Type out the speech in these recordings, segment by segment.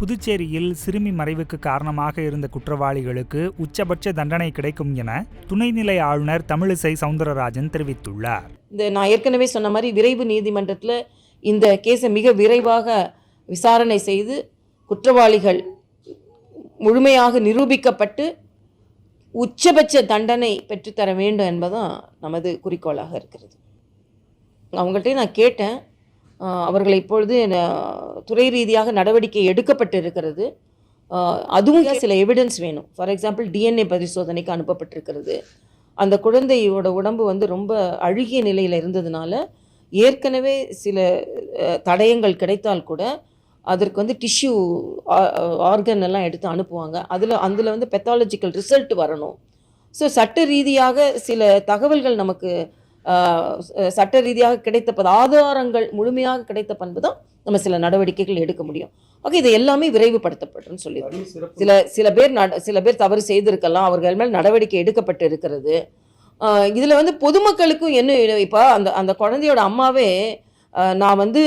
புதுச்சேரியில் சிறுமி மறைவுக்கு காரணமாக இருந்த குற்றவாளிகளுக்கு உச்சபட்ச தண்டனை கிடைக்கும் என துணைநிலை ஆளுநர் தமிழிசை சவுந்தரராஜன் தெரிவித்துள்ளார். இந்த நான் ஏற்கனவே சொன்ன மாதிரி விரைவு நீதிமன்றத்தில் இந்த கேஸை மிக விரைவாக விசாரணை செய்து குற்றவாளிகள் முழுமையாக நிரூபிக்கப்பட்டு உச்சபட்ச தண்டனை பெற்றுத்தர வேண்டும் என்பதுதான் நமது குறிக்கோளாக இருக்கிறது. அவங்கள்ட்ட நான் கேட்டேன். அவர்களை இப்பொழுது துறை ரீதியாக நடவடிக்கை எடுக்கப்பட்டு இருக்கிறது அதுவும் சில எவிடன்ஸ் வேணும்? ஃபார் எக்ஸாம்பிள் டிஎன்ஏ பரிசோதனைக்கு அனுப்பப்பட்டிருக்கிறது. அந்த குழந்தையோட உடம்பு வந்து ரொம்ப அழுகிய நிலையில் இருந்ததுனால ஏற்கனவே சில தடயங்கள் கிடைத்தால் கூட அதற்கு வந்து டிஷ்யூ ஆர்கன் எல்லாம் எடுத்து அனுப்புவாங்க. அதில் அதில் வந்து பெத்தாலஜிக்கல் ரிசல்ட் வரணும். ஸோ சட்ட ரீதியாக சில தகவல்கள் நமக்கு சட்ட ரீதியாக கிடைத்த ஆதாரங்கள் முழுமையாக கிடைத்த பண்பு தான் நம்ம சில நடவடிக்கைகள் எடுக்க முடியும். ஓகே இது எல்லாமே விரைவுபடுத்தப்பட்டுன்னு சொல்லியிருக்கோம் சில சில பேர் சில பேர் தவறு செய்திருக்கலாம் அவர்கள் மேல் நடவடிக்கை எடுக்கப்பட்டு இருக்கிறது. இதுல வந்து பொதுமக்களுக்கும் என்ன இப்போ அந்த அந்த குழந்தையோட அம்மாவே நான் வந்து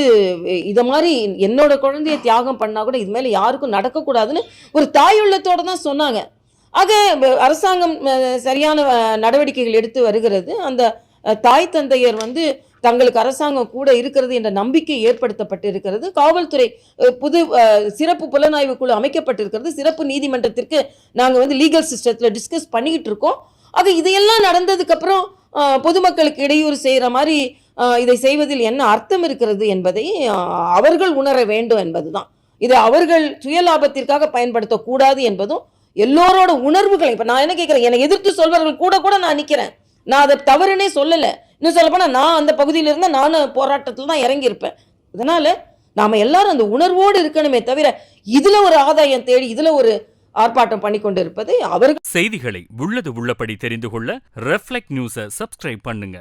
இதை மாதிரி என்னோட குழந்தைய தியாகம் பண்ணா கூட இது மேலே யாருக்கும் நடக்கக்கூடாதுன்னு ஒரு தாயுள்ளத்தோட தான் சொன்னாங்க. ஆக அரசாங்கம் சரியான நடவடிக்கைகள் எடுத்து வருகிறது. அந்த தாய் தந்தையர் வந்து தங்களுக்கு அரசாங்கம் கூட இருக்கிறது என்ற நம்பிக்கை ஏற்படுத்தப்பட்டு இருக்கிறது காவல்துறை புது சிறப்பு புலனாய்வு குழு அமைக்கப்பட்டிருக்கிறது. சிறப்பு நீதிமன்றத்திற்கு நாங்கள் வந்து லீகல் சிஸ்டத்தில் டிஸ்கஸ் பண்ணிக்கிட்டு இருக்கோம். அது இதையெல்லாம் நடந்ததுக்கப்புறம் பொதுமக்களுக்கு இடையூறு செய்கிற மாதிரி இதை செய்வதில் என்ன அர்த்தம் இருக்கிறது என்பதை அவர்கள் உணர வேண்டும் என்பதுதான். இதை அவர்கள் சுயலாபத்திற்காக பயன்படுத்தக்கூடாது என்பதும் எல்லோரோட உணர்வுகளை இப்போ நான் என்ன கேட்குறேன் என்னை எதிர்த்து சொல்வர்கள் கூட கூட நான் நிற்கிறேன் நான் அதை தவறுனே சொல்லலை. இன்னும் சொல்லப்போனால் நான் அந்த பகுதியில் இருந்தால் நானும் போராட்டத்தில் தான் இறங்கியிருப்பேன். அதனால் நாம் எல்லாரும் அந்த உணர்வோடு இருக்கணுமே தவிர இதில் ஒரு ஆதாயம் தேடி இதில் ஒரு ஆர்ப்பாட்டம் பண்ணி கொண்டிருப்பது அவர்கள் செய்திகளை உள்ளது உள்ளபடி தெரிந்து கொள்ள ரெஃப்ளெக்ட் நியூஸை சப்ஸ்கிரைப் பண்ணுங்க.